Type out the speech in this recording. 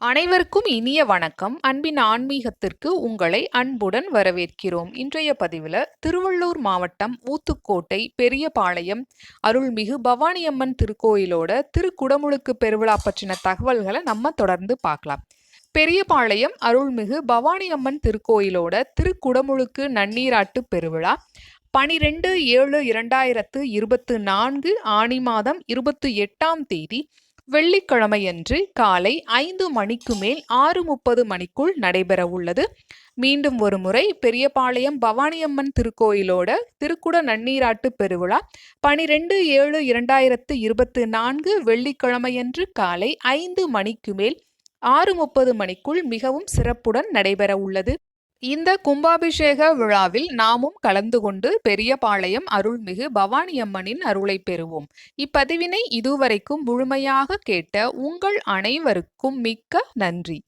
அனைவருக்கும் இனிய வணக்கம். அன்பின் ஆன்மீகத்திற்கு உங்களை அன்புடன் வரவேற்கிறோம். இன்றைய பதிவில் திருவள்ளூர் மாவட்டம் ஊத்துக்கோட்டை பெரியபாளையம் அருள்மிகு பவானியம்மன் திருக்கோயிலோட திருக்குடமுழுக்கு பெருவிழா பற்றின தகவல்களை நம்ம தொடர்ந்து பார்க்கலாம். பெரியபாளையம் அருள்மிகு பவானியம்மன் திருக்கோயிலோட திருக்குடமுழுக்கு நன்னீராட்டு பெருவிழா பனிரெண்டு ஏழு இரண்டாயிரத்து இருபத்து நான்கு ஆணி மாதம் இருபத்தி எட்டாம் தேதி வெள்ளிக்கிழமையன்று காலை ஐந்து மணிக்கு மேல் ஆறு முப்பது மணிக்குள் நடைபெற உள்ளது. மீண்டும் ஒரு முறை பெரியபாளையம் பவானியம்மன் திருக்கோயிலோட திருக்குட நன்னீராட்டு பெருவிழா பனிரெண்டு ஏழு இரண்டாயிரத்து இருபத்தி நான்கு வெள்ளிக்கிழமையன்று காலை ஐந்து மணிக்கு மேல் ஆறு முப்பது மணிக்குள் மிகவும் சிறப்புடன் நடைபெற உள்ளது. இந்த கும்பாபிஷேக விழாவில் நாமும் கலந்து கொண்டு பெரியபாளையம் அருள்மிகு பவானியம்மனின் அருளை பெறுவோம். இப்பதிவினை இதுவரைக்கும் முழுமையாக கேட்ட உங்கள் அனைவருக்கும் மிக்க நன்றி.